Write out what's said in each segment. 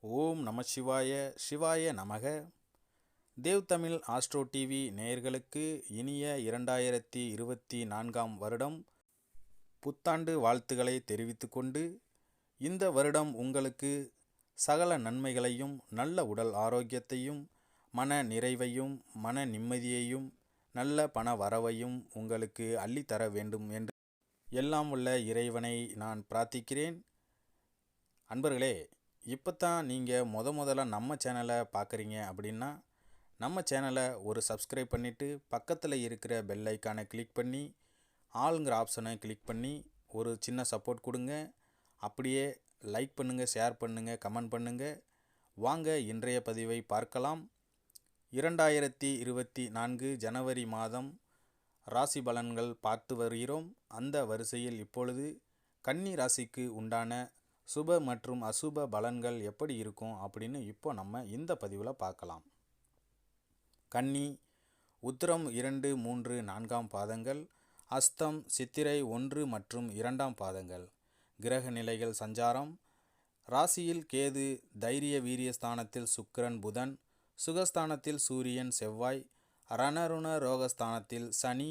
ஓம் நம சிவாய சிவாய நமக. தேவ் தமிழ் ஆஸ்ட்ரோ டிவி நேயர்களுக்கு இனிய இரண்டாயிரத்தி இருபத்தி நான்காம் வருடம் புத்தாண்டு வாழ்த்துக்களை தெரிவித்துக்கொண்டு இந்த வருடம் உங்களுக்கு சகல நன்மைகளையும் நல்ல உடல் ஆரோக்கியத்தையும் மன நிறைவையும் மன நிம்மதியையும் நல்ல பண வரவையும் உங்களுக்கு அள்ளித்தர வேண்டும் என்று எல்லாம் உள்ள இறைவனை நான் பிரார்த்திக்கிறேன். அன்பர்களே இப்போ தான் நீங்கள் முத முதல்ல நம்ம சேனலை பார்க்குறீங்க அப்படின்னா நம்ம சேனலை ஒரு சப்ஸ்கிரைப் பண்ணிவிட்டு பக்கத்தில் இருக்கிற பெல் ஐக்கானை கிளிக் பண்ணி ஆளுங்கிற ஆப்ஷனை கிளிக் பண்ணி ஒரு சின்ன சப்போர்ட் கொடுங்க. அப்படியே லைக் பண்ணுங்கள் ஷேர் பண்ணுங்கள் கமெண்ட் பண்ணுங்கள் வாங்க இன்றைய பதிவை பார்க்கலாம். இரண்டாயிரத்தி இருபத்தி நான்கு ஜனவரி மாதம் ராசி பலன்கள் பார்த்து வருகிறோம். அந்த வரிசையில் இப்பொழுது கன்னி ராசிக்கு உண்டான சுப மற்றும் அசுப பலன்கள் எப்படி இருக்கும் அப்படின்னு இப்போ நம்ம இந்த பதிவில் பார்க்கலாம். கன்னி உத்திரம் இரண்டு மூன்று நான்காம் பாதங்கள் அஸ்தம் சித்திரை ஒன்று மற்றும் இரண்டாம் பாதங்கள் கிரக நிலைகள் சஞ்சாரம் ராசியில் கேது தைரிய வீரிய ஸ்தானத்தில் சுக்கிரன் புதன் சுகஸ்தானத்தில் சூரியன் செவ்வாய் ரணருண ரோகஸ்தானத்தில் சனி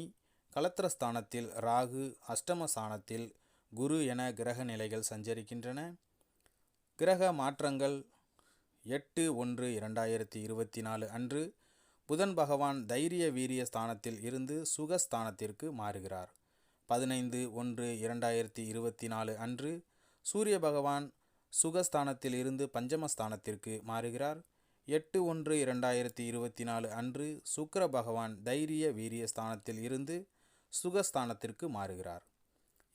கலத்திரஸ்தானத்தில் ராகு அஷ்டமஸ்தானத்தில் குரு என கிரக நிலைகள் சஞ்சரிக்கின்றன. கிரக மாற்றங்கள் எட்டு ஒன்று இரண்டாயிரத்தி இருபத்தி நாலு அன்று புதன் பகவான் தைரிய வீரிய ஸ்தானத்தில் இருந்து சுகஸ்தானத்திற்கு மாறுகிறார். பதினைந்து ஒன்று இரண்டாயிரத்தி இருபத்தி நாலு அன்று சூரிய பகவான் சுகஸ்தானத்தில் இருந்து பஞ்சமஸ்தானத்திற்கு மாறுகிறார். எட்டு ஒன்று இரண்டாயிரத்தி இருபத்தி நாலு அன்று சுக்கர பகவான் தைரிய வீரிய ஸ்தானத்தில் இருந்து சுகஸ்தானத்திற்கு மாறுகிறார்.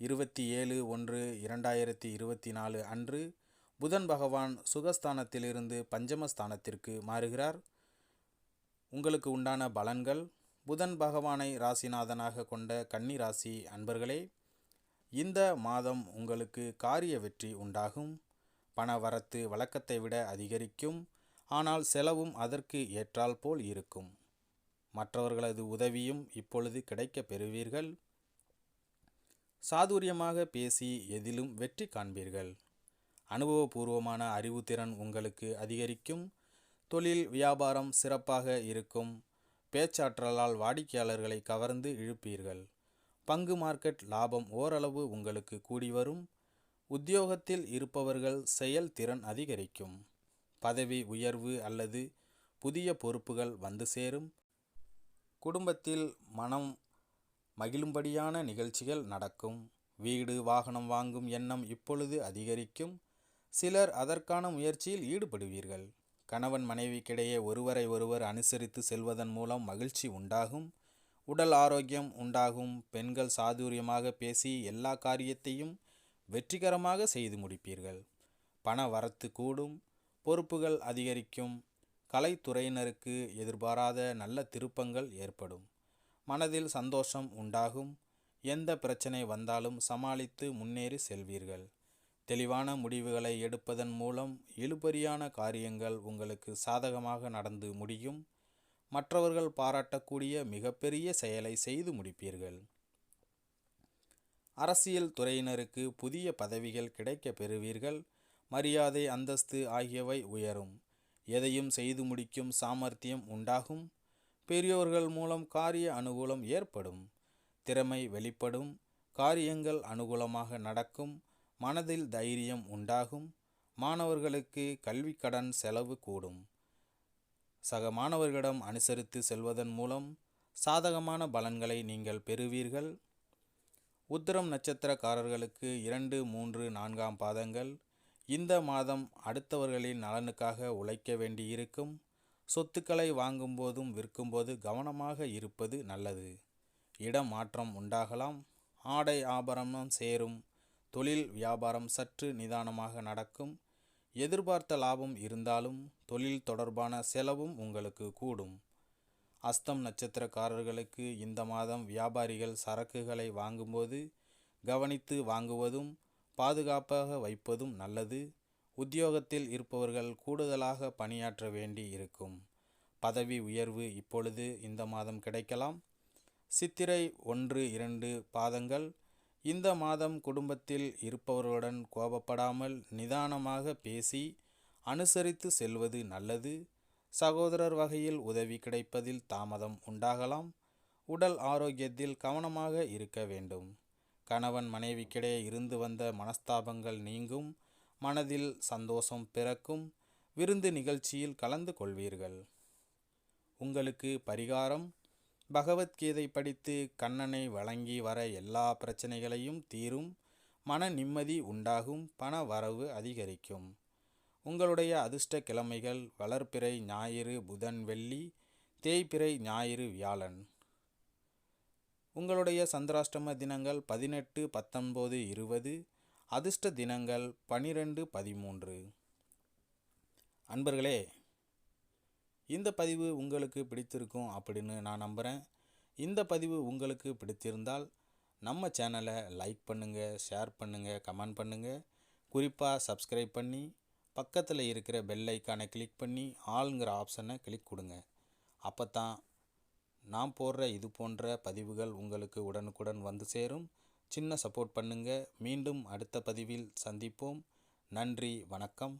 இருபத்தி ஏழு ஒன்று இரண்டாயிரத்தி இருபத்தி நாலு அன்று புதன் பகவான் சுகஸ்தானத்திலிருந்து பஞ்சமஸ்தானத்திற்கு மாறுகிறார். உங்களுக்கு உண்டான பலன்கள் புதன் பகவானை ராசிநாதனாக கொண்ட கன்னி ராசி அன்பர்களே இந்த மாதம் உங்களுக்கு காரிய வெற்றி உண்டாகும். பண வரத்து வழக்கத்தை விட அதிகரிக்கும் ஆனால் செலவும் அதற்கு ஏற்றால் போல் இருக்கும். மற்றவர்களது உதவியும் இப்பொழுது கிடைக்கப் பெறுவீர்கள். சாதுரியமாக பேசி எதிலும் வெற்றி காண்பீர்கள். அனுபவபூர்வமான அறிவுத்திறன் உங்களுக்கு அதிகரிக்கும். தொழில் வியாபாரம் சிறப்பாக இருக்கும். பேச்சாற்றலால் வாடிக்கையாளர்களை கவர்ந்து இழுப்பீர்கள். பங்கு மார்க்கெட் லாபம் ஓரளவு உங்களுக்கு கூடி வரும். உத்தியோகத்தில் இருப்பவர்கள் செயல்திறன் அதிகரிக்கும். பதவி உயர்வு அல்லது புதிய பொறுப்புகள் வந்து சேரும். குடும்பத்தில் மனம் மகிழும்படியான நிகழ்ச்சிகள் நடக்கும். வீடு வாகனம் வாங்கும் எண்ணம் இப்பொழுது அதிகரிக்கும். சிலர் அதற்கான முயற்சியில் ஈடுபடுவீர்கள். கணவன் மனைவிக்கிடையே ஒருவரை ஒருவர் அனுசரித்து செல்வதன் மூலம் மகிழ்ச்சி உண்டாகும். உடல் ஆரோக்கியம் உண்டாகும். பெண்கள் சாதுரியமாக பேசி எல்லா காரியத்தையும் வெற்றிகரமாக செய்து முடிப்பீர்கள். பண வரத்து கூடும். பொறுப்புகள் அதிகரிக்கும். கலைத்துறையினருக்கு எதிர்பாராத நல்ல திருப்பங்கள் ஏற்படும். மனதில் சந்தோஷம் உண்டாகும். எந்த பிரச்சனை வந்தாலும் சமாளித்து முன்னேறி செல்வீர்கள். தெளிவான முடிவுகளை எடுப்பதன் மூலம் இழுபறியான காரியங்கள் உங்களுக்கு சாதகமாக நடந்து முடியும். மற்றவர்கள் பாராட்டக்கூடிய மிகப்பெரிய செயலை செய்து முடிப்பீர்கள். அரசியல் துறையினருக்கு புதிய பதவிகள் கிடைக்க பெறுவீர்கள். மரியாதை அந்தஸ்து ஆகியவை உயரும். எதையும் செய்து முடிக்கும் சாமர்த்தியம் உண்டாகும். பெரியோர்கள் மூலம் காரிய அனுகூலம் ஏற்படும். திறமை வெளிப்படும். காரியங்கள் அனுகூலமாக நடக்கும். மனதில் தைரியம் உண்டாகும். மாணவர்களுக்கு கல்வி கடன் செலவு கூடும். சக மாணவர்களிடம் அனுசரித்து செல்வதன் மூலம் சாதகமான பலன்களை நீங்கள் பெறுவீர்கள். உத்திரம் நட்சத்திரக்காரர்களுக்கு இரண்டு மூன்று நான்காம் பாதங்கள். இந்த மாதம் அடுத்தவர்களின் நலனுக்காக உழைக்க வேண்டியிருக்கும். சொத்துக்களை வாங்கும்போதும் விற்கும்போது கவனமாக இருப்பது நல்லது. இடம் மாற்றம் உண்டாகலாம். ஆடை ஆபரணம் சேரும். தொழில் வியாபாரம் சற்று நிதானமாக நடக்கும். எதிர்பார்த்த லாபம் இருந்தாலும் தொழில் தொடர்பான செலவும் உங்களுக்கு கூடும். அஸ்தம் நட்சத்திரக்காரர்களுக்கு இந்த மாதம் வியாபாரிகள் சரக்குகளை வாங்கும்போது கவனித்து வாங்குவதும் பாதுகாப்பாக வைப்பதும் நல்லது. உத்தியோகத்தில் இருப்பவர்கள் கூடுதலாக பணியாற்ற வேண்டி இருக்கும். பதவி உயர்வு இப்பொழுது இந்த மாதம் கிடைக்கலாம். சித்திரை ஒன்று இரண்டு பாதங்கள். இந்த மாதம் குடும்பத்தில் இருப்பவர்களுடன் கோபப்படாமல் நிதானமாக பேசி அனுசரித்து செல்வது நல்லது. சகோதரர் வகையில் உதவி கிடைப்பதில் தாமதம் உண்டாகலாம். உடல் ஆரோக்கியத்தில் கவனமாக இருக்க வேண்டும். கணவன் மனைவிக்கிடையே இருந்து வந்த மனஸ்தாபங்கள் நீங்கும். மனதில் சந்தோஷம் பிறக்கும் விருந்து நிகழ்ச்சியில் கலந்து கொள்வீர்கள். உங்களுக்கு பரிகாரம் பகவத்கீதை படித்து கண்ணனை வழங்கி வர எல்லா பிரச்சனைகளையும் தீரும் மன நிம்மதி உண்டாகும் பண வரவு அதிகரிக்கும். உங்களுடைய அதிர்ஷ்ட கிழமைகள் வளர்பிறை ஞாயிறு புதன் வெள்ளி தேய்பிறை ஞாயிறு வியாழன். உங்களுடைய சந்திராஷ்டம தினங்கள் பதினெட்டு பத்தொன்பது இருபது அதிர்ஷ்ட தினங்கள் பனிரெண்டு பதிமூன்று. அன்பர்களே இந்த பதிவு உங்களுக்கு பிடித்திருக்கும் அப்படின்னு நான் நம்புகிறேன் இந்த பதிவு உங்களுக்கு பிடித்திருந்தால் நம்ம சேனலை லைக் பண்ணுங்கள் ஷேர் பண்ணுங்கள் கமெண்ட் பண்ணுங்கள் குறிப்பாக சப்ஸ்கிரைப் பண்ணி பக்கத்தில் இருக்கிற பெல் ஐக்கானை கிளிக் பண்ணி ஆளுங்கிற ஆப்ஷனை கிளிக் கொடுங்க. அப்போ தான் நான் போடுற இது போன்ற பதிவுகள் உங்களுக்கு உடனுக்குடன் வந்து சேரும். சின்ன சப்போர்ட் பண்ணுங்கள் மீண்டும் அடுத்த பதிவில் சந்திப்போம். நன்றி வணக்கம்.